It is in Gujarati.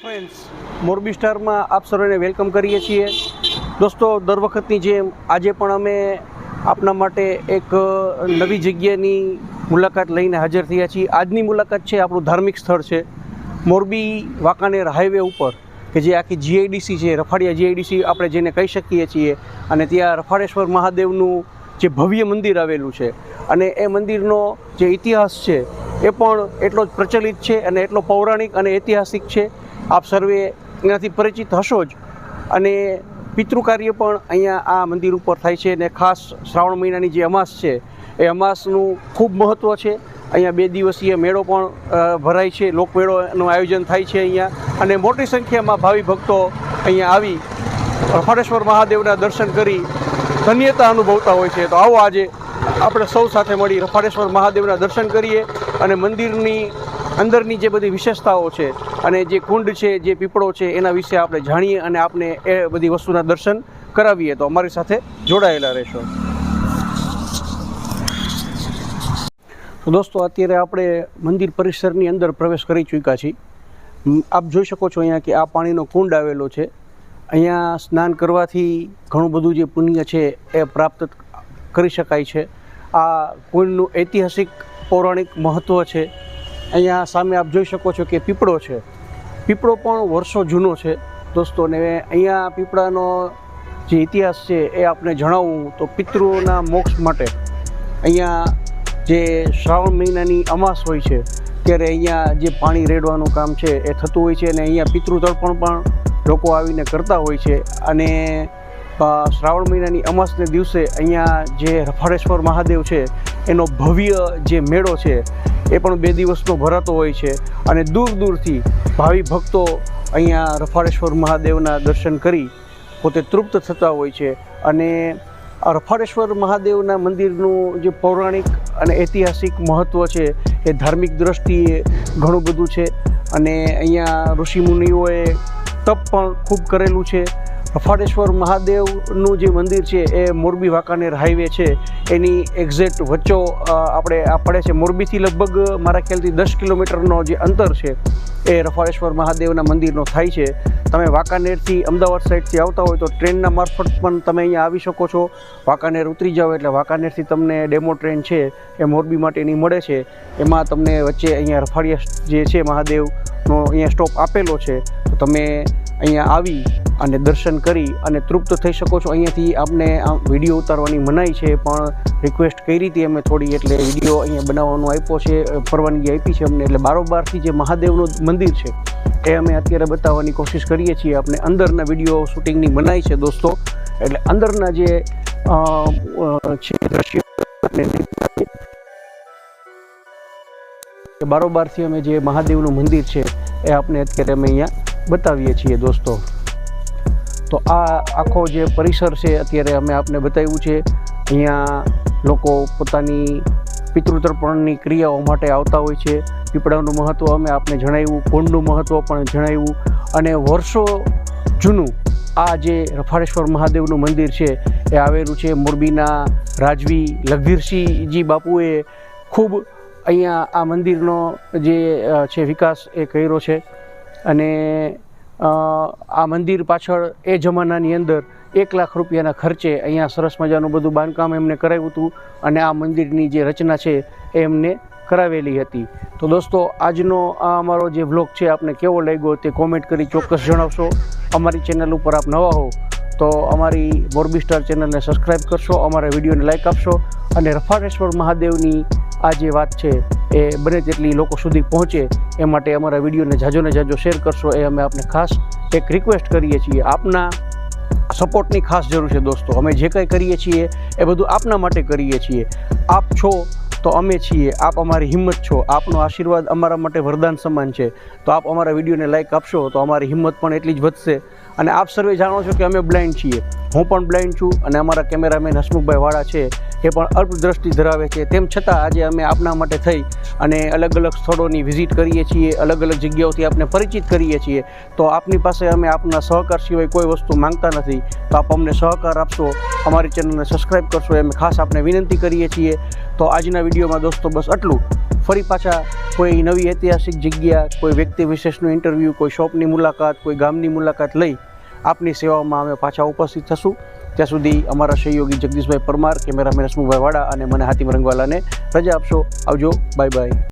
ફ્રેન્ડ્સ મોરબી સ્ટારમાં આપ સર્વેને વેલકમ કરીએ છીએ. દોસ્તો, દર વખતની જેમ આજે પણ અમે આપના માટે એક નવી જગ્યાની મુલાકાત લઈને હાજર થયા છીએ. આજની મુલાકાત છે આપણું ધાર્મિક સ્થળ છે મોરબી વાંકાનેર હાઈવે ઉપર, કે જે આખી જીઆઈડીસી છે, રફાડિયા જીઆઈડીસી આપણે જેને કહી શકીએ છીએ. અને ત્યાં રફાડેશ્વર મહાદેવનું જે ભવ્ય મંદિર આવેલું છે. અને એ મંદિરનો જે ઇતિહાસ છે એ પણ એટલો જ પ્રચલિત છે અને એટલો પૌરાણિક અને ઐતિહાસિક છે. આપ સર્વે એનાથી પરિચિત હશો જ. અને પિતૃ કાર્ય પણ અહીંયા આ મંદિર ઉપર થાય છે અને ખાસ શ્રાવણ મહિનાની જે અમાસ છે, એ અમાસનું ખૂબ મહત્ત્વ છે. અહીંયા બે દિવસીય મેળો પણ ભરાય છે. લોકમેળોનું આયોજન થાય છે અહીંયા. અને મોટી સંખ્યામાં ભાવિ ભક્તો અહીંયા આવી રફાડેશ્વર મહાદેવના દર્શન કરી ધન્યતા અનુભવતા હોય છે. તો આવો આજે આપણે સૌ સાથે મળી રફાડેશ્વર મહાદેવના દર્શન કરીએ અને મંદિરની અંદરની જે બધી વિશેષતાઓ છે અને જે કુંડ છે, જે પીપળો છે, એના વિશે આપણે જાણીએ અને આપને એ બધી વસ્તુના દર્શન કરાવીએ. તો અમારી સાથે જોડાયેલા રહેશો. તો દોસ્તો, અત્યારે આપણે મંદિર પરિસરની અંદર પ્રવેશ કરી ચૂક્યા છીએ. આપ જોઈ શકો છો અહીંયા કે આ પાણીનો કુંડ આવેલો છે. અહીંયા સ્નાન કરવાથી ઘણું બધું જે પુણ્ય છે એ પ્રાપ્ત કરી શકાય છે. આ કુંડનું ઐતિહાસિક, પૌરાણિક મહત્ત્વ છે. અહીંયા સામે આપ જોઈ શકો છો કે પીપળો છે. પીપળો પણ વર્ષો જૂનો છે. દોસ્તો, ને અહીંયા પીપળાનો જે ઇતિહાસ છે એ આપણે જણાવવું તો પિતૃઓના મોક્ષ માટે અહીંયા જે શ્રાવણ મહિનાની અમાસ હોય છે, ત્યારે અહીંયા જે પાણી રેડવાનું કામ છે એ થતું હોય છે અને અહીંયા પિતૃ તર્પણ પણ લોકો આવીને કરતા હોય છે. અને શ્રાવણ મહિનાની અમાસને દિવસે અહીંયા જે રફાળેશ્વર મહાદેવ છે એનો ભવ્ય જે મેળો છે, એ પણ બે દિવસનો ભરાતો હોય છે. અને દૂર દૂરથી ભાવિ ભક્તો અહીંયા રફાળેશ્વર મહાદેવના દર્શન કરી પોતે તૃપ્ત થતા હોય છે. અને આ રફાળેશ્વર મહાદેવના મંદિરનું જે પૌરાણિક અને ઐતિહાસિક મહત્ત્વ છે, એ ધાર્મિક દ્રષ્ટિએ ઘણું બધું છે. અને અહીંયા ઋષિમુનિઓએ તપ પણ ખૂબ કરેલું છે. રફાડેશ્વર મહાદેવનું જે મંદિર છે એ મોરબી વાંકાનેર હાઈવે છે. એની એક્ઝેક્ટ વચ્ચો આપણે, આ પડે છે મોરબીથી લગભગ મારા ખ્યાલથી દસ કિલોમીટરનો જે અંતર છે એ રફાડેશ્વર મહાદેવના મંદિરનો થાય છે. તમે વાંકાનેરથી અમદાવાદ સાઈડથી આવતા હોય તો ટ્રેનના મારફત પણ તમે અહીંયા આવી શકો છો. વાંકાનેર ઉતરી જાઓ એટલે વાંકાનેરથી તમને ડેમો ટ્રેન છે એ મોરબી માટેની મળે છે. એમાં તમને વચ્ચે અહીંયા રફાડિયા જે છે મહાદેવનો અહીંયા સ્ટોપ આપેલો છે. તો તમે અહીંયા આવી અને દર્શન કરી અને તૃપ્ત થઈ શકો છો. અહીંયાથી આપને આમ વીડિયો ઉતારવાની મનાઈ છે, પણ રિક્વેસ્ટ કરી હતી અમે થોડી, એટલે વીડિયો અહીંયા બનાવવાનો આપ્યો છે પરવાનગી આપી છે અમને. એટલે બારોબારથી જે મહાદેવનું મંદિર છે, એ અમે અત્યારે બતાવવાની કોશિશ કરીએ છીએ. આપણે અંદરના વીડિયો શૂટિંગની મનાઈ છે, દોસ્તો. એટલે અંદરના જે છે, દ્રશ્ય બારોબારથી અમે જે મહાદેવનું મંદિર છે, એ આપણે અત્યારે અમે અહીંયા બતાવીએ છીએ, દોસ્તો. તો આ આખો જે પરિસર છે અત્યારે અમે આપને બતાવ્યું છે, અહીંયા લોકો પોતાની પિતૃતર્પણની ક્રિયાઓ માટે આવતા હોય છે. પીપળાનું મહત્ત્વ અમે આપને જણાવ્યું, કુંડનું મહત્ત્વ પણ જણાવ્યું અને વર્ષો જૂનું આ જે રફાળેશ્વર મહાદેવનું મંદિર છે એ આવેલું છે. મોરબીના રાજવી લઘવીરસિંહજી બાપુએ ખૂબ અહીંયા આ મંદિરનો જે છે વિકાસ એ કર્યો છે અને આ મંદિર પાછળ એ જમાનાની અંદર એક લાખ રૂપિયાના ખર્ચે અહીંયા સરસ મજાનું બધું બાંધકામ એમને કરાવ્યું હતું અને આ મંદિરની જે રચના છે એ એમને કરાવેલી હતી. તો દોસ્તો, આજનો આ અમારો જે વ્લોગ છે આપને કેવો લાગ્યો તે કોમેન્ટ કરી ચોક્કસ જણાવશો. અમારી ચેનલ ઉપર આપ નવા હો તો અમારી મોરબી સ્ટાર ચેનલને સબસ્ક્રાઈબ કરશો, અમારા વિડીયોને લાઇક આપશો અને રફાડેશ્વર મહાદેવની આ જે વાત છે, એ બને તેટલી લોકો સુધી પહોંચે, એ માટે અમારા વિડીયોને જાજો ને જાજો શેર કરશો, એ અમે આપને ખાસ એક રિક્વેસ્ટ કરીએ છીએ. આપના સપોર્ટની ખાસ જરૂર છે દોસ્તો. અમે જે કંઈ કરીએ છીએ, એ બધું આપના માટે કરીએ છીએ. આપ છો તો અમે છીએ, આપ અમારી હિંમત છો. આપનો આશીર્વાદ અમારા માટે વરદાન સમાન છે. તો આપ અમારા વિડીયોને લાઇક આપશો, તો અમારી હિંમત પણ એટલી જ વધશે. અને આપ સર્વે જાણો છો કે અમે બ્લાઇન્ડ છીએ. હું પણ બ્લાઇન્ડ છું અને અમારા કેમેરામેન હસમુખભાઈ વાળા છે. એ પણ અલ્પ દ્રષ્ટિ ધરાવે છે, તેમ છતાં આજે અમે આપના માટે થઈ અને અલગ અલગ સ્થળોની વિઝિટ કરીએ છીએ અલગ અલગ જગ્યાઓથી આપને પરિચિત કરીએ છીએ, તો આપની પાસે અમે આપના સહકાર સિવાય કોઈ વસ્તુ માંગતા નથી, તો આપ અમને સહકાર આપશો, અમારી ચેનલને સબસ્ક્રાઈબ કરશો, એમ ખાસ આપને વિનંતી કરીએ છીએ. તો આજના વિડીયોમાં દોસ્તો બસ આટલું. ફરી પાછા કોઈ નવી ઐતિહાસિક જગ્યા, કોઈ વ્યક્તિ વિશેષનું ઇન્ટરવ્યૂ, કોઈ શોપની મુલાકાત, કોઈ ગામની મુલાકાત લઈ આપની સેવામાં અમે પાછા ઉપસ્થિત થશું. ત્યાં સુધી અમારા સહયોગી જગદીશભાઈ પરમાર, કેમેરામેન હસમુભાઈ વાડા અને મને હાતિમ રંગવાલાને રજા આપશો. આવજો. Bye bye.